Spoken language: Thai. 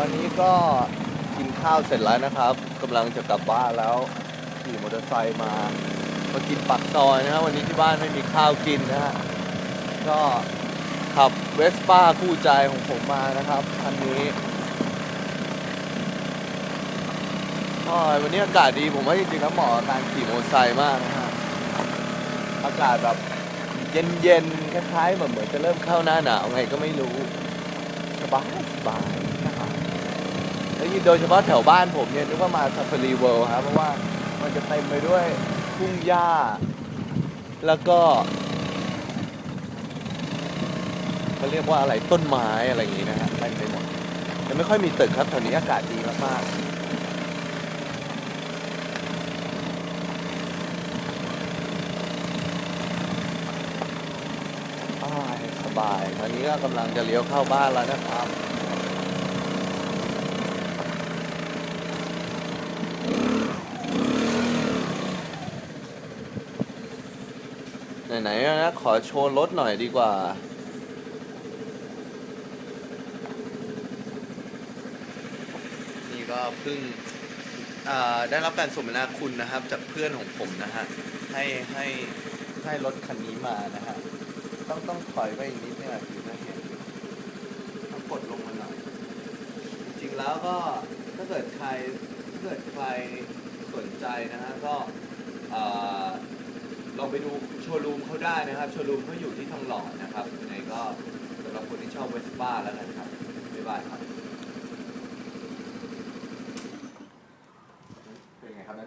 ตอนนี้ก็กินข้าวเสร็จแล้วนะครับกำลังจะกลับบ้านแล้วขี่มอเตอร์ไซค์มามากินปักซอยนะฮะวันนี้ที่บ้านไม่มีข้าวกินนะฮะก็ขับเวสป้าคู่ใจของผมมานะครับคันนี้วันนี้อากาศดีผมว่าจริงๆแล้วเหมาะกับการขี่มอเตอร์ไซค์มากนะฮะอากาศแบบเย็นๆคล้ายๆเหมือนเหมือนจะเริ่มเข้าหน้าหนาวไงก็ไม่รู้สบายสบายนะครับแล้วยิ่ง โดยเฉพาะแถวบ้านผมเนี่ยนึกว่ามาซาฟารีเวิลด์ครับเพราะว่ามันจะเต็มไปด้วยทุ่งหญ้า แล้วก็เขาเรียกว่าอะไรต้นไม้อะไรอย่างงี้นะฮะเต็มไปหมดยังไม่ค่อยมีตึกครับแถวนี้อากาศดีมากๆสบายตอนนี้ก็กำลังจะเลี้ยวเข้าบ้านแล้วนะครับ ไหนๆนะ ขอโชว์รถหน่อยดีกว่า นี่ก็เพิ่งได้รับการสมนาคุณนะครับ จากเพื่อนของผมนะฮะ ให้ให้ให้รถคันนี้มานะฮะ ต้องต้องถอยไปอีกนิดเนี่ยถึงจะเห็นต้องกดลงมาหน่อย จริงๆแล้วก็ถ้าเกิดใครถ้าเกิดใครสนใจนะฮะก็ ไปดูโชว์รูมเขาได้นะครับ โชว์รูมเขาอยู่ที่ทองหล่อนะครับยังไงก็สำหรับคนที่ชอบเวสป้าแล้วกันครับบ๊ายบายครับ